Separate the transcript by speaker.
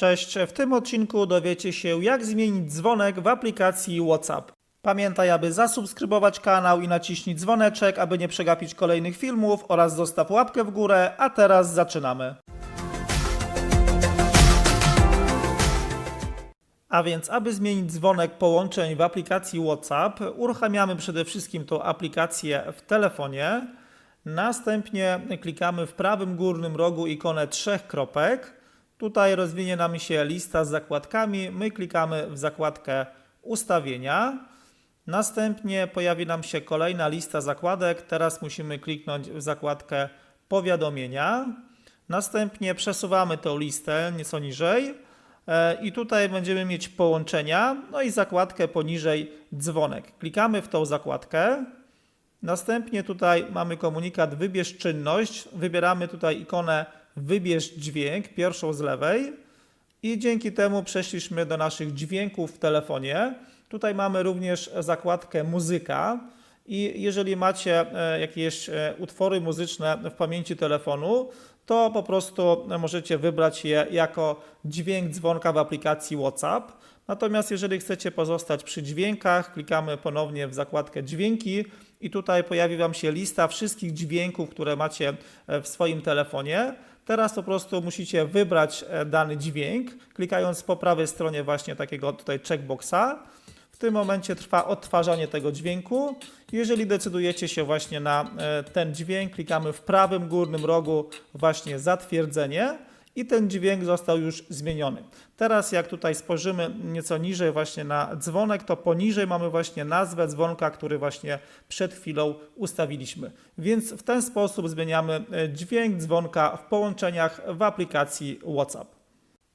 Speaker 1: Cześć, w tym odcinku dowiecie się jak zmienić dzwonek w aplikacji WhatsApp. Pamiętaj, aby zasubskrybować kanał i naciśnij dzwoneczek, aby nie przegapić kolejnych filmów oraz zostaw łapkę w górę, a teraz zaczynamy. A więc, aby zmienić dzwonek połączeń w aplikacji WhatsApp, uruchamiamy przede wszystkim tą aplikację w telefonie. Następnie klikamy w prawym górnym rogu ikonę trzech kropek. Tutaj rozwinie nam się lista z zakładkami. My klikamy w zakładkę ustawienia. Następnie pojawi nam się kolejna lista zakładek. Teraz musimy kliknąć w zakładkę powiadomienia. Następnie przesuwamy tę listę nieco niżej. E, I tutaj będziemy mieć połączenia, no i zakładkę poniżej dzwonek. Klikamy w tą zakładkę. Następnie tutaj mamy komunikat wybierz czynność. Wybieramy tutaj ikonę wybierz dźwięk, pierwszą z lewej. I dzięki temu przeszliśmy do naszych dźwięków w telefonie. Tutaj mamy również zakładkę muzyka. I jeżeli macie e, jakieś e, utwory muzyczne w pamięci telefonu, to po prostu możecie wybrać je jako dźwięk dzwonka w aplikacji WhatsApp. Natomiast jeżeli chcecie pozostać przy dźwiękach, klikamy ponownie w zakładkę dźwięki i tutaj pojawi Wam się lista wszystkich dźwięków, które macie e, w swoim telefonie. Teraz po prostu musicie wybrać e, dany dźwięk, klikając po prawej stronie właśnie takiego tutaj checkboxa. W tym momencie trwa odtwarzanie tego dźwięku. Jeżeli decydujecie się właśnie na e, ten dźwięk, klikamy w prawym górnym rogu właśnie zatwierdzenie i ten dźwięk został już zmieniony. Teraz jak tutaj spojrzymy nieco niżej właśnie na dzwonek, to poniżej mamy właśnie nazwę dzwonka, który właśnie przed chwilą ustawiliśmy. Więc w ten sposób zmieniamy e, dźwięk dzwonka w połączeniach w aplikacji WhatsApp.